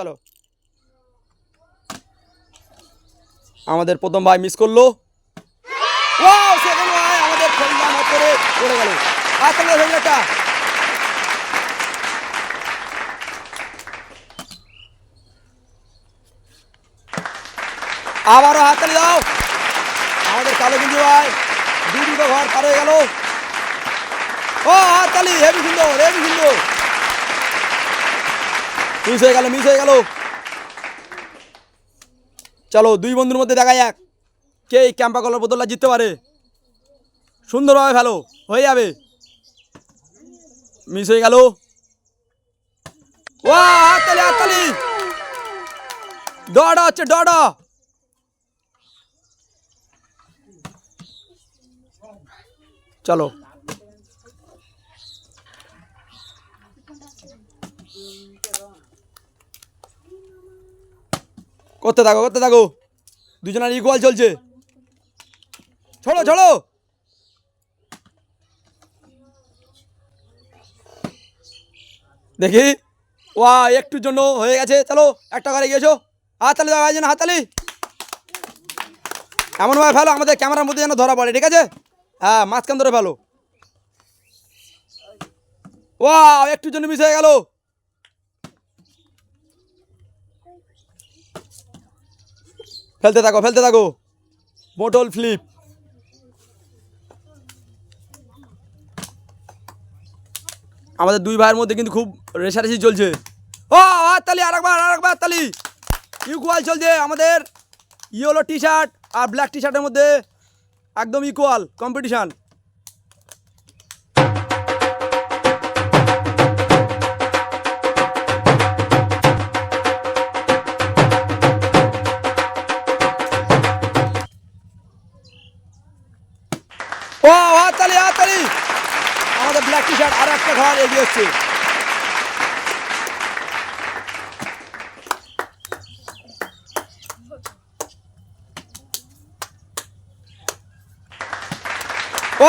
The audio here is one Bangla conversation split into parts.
চলো। আমাদের প্রথম ভাই মিস করল। আবারও হাততালি দাও। আমাদের কালো বিন্দু ভাই দু দুটো ঘর পার হয়ে গেল। ও হাততালি হেভি সুন্দর হেভি সুন্দর মিস হয়ে গেল মিস হয়ে গেল। চলো, দুই বন্ধুর মধ্যে দেখা যাক কে এই ক্যাম্পা কলার বোতলটা জিততে পারে। সুন্দরভাবে ফেলো, হয়ে যাবে। মিস হয়ে গেল। ও হাততালি হাততালি। ডডা হচ্ছে ডডা চলো। করতে থাকো করতে থাকো। দুজনের ইকুয়াল চলছে। ছড়ো ছড়ো। দেখি। ওয়া একটুর জন্য হয়ে গেছে। চলো, একটা করে গিয়েছো। হাততালি দেওয়া যেন হাততালি এমনভাবে ফেলো, আমাদের ক্যামেরার মধ্যে যেন ধরা পড়ে, ঠিক আছে? হ্যাঁ মাঝখান ধরে ফেলো। ওয়া একটুর জন্য মিস হয়ে গেল। ফেলতে থাকো ফেলতে থাকো। Bottle flip. আমাদের দুই ভাইয়ের মধ্যে কিন্তু খুব রেশারেশি চলছে। ও হাততালি আরেকবার আরেকবার তালি। ইকুয়াল চলছে আমাদের। ইয়েলো টি শার্ট আর ব্ল্যাক টি শার্টের মধ্যে একদম ইকুয়াল কম্পিটিশান ও হাততালি হাততালি। আমাদের ব্ল্যাক টি শার্ট আর একটা ঘর হচ্ছে ও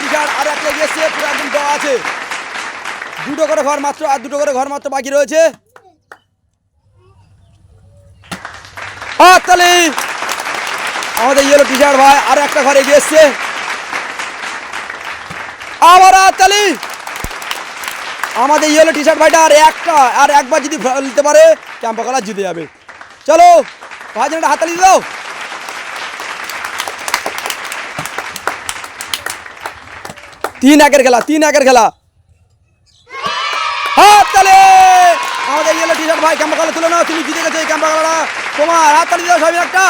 টি শার্ট আর একটা এগিয়ে পুরো আছে। দুটো করে ঘর মাত্র, আর দুটো করে ঘর মাত্র বাকি রয়েছে। হাততালি। আমাদের ইয়েলো টি শার্ট ভাই, আর একটা ঘরে এগিয়ে এসছে। আবার হাততালি আমাদের ইয়েলো টি শার্ট ভাইটা আর একটা, আর একবার যদি ফেলতে পারে ক্যাম্পা কলার জিতে যাবে। চলো, ভাই একটা হাততালি দাও। তিন একের খেলা, তিন একের খেলা। হাততালি! আমাদের ইয়েলো টি শার্ট ভাই ক্যাম্পা কলা তুলে নাও, তুমি জিতে গেছো এই ক্যাম্পা কলাটা তোমার হাততালি দাও সবাই একটা।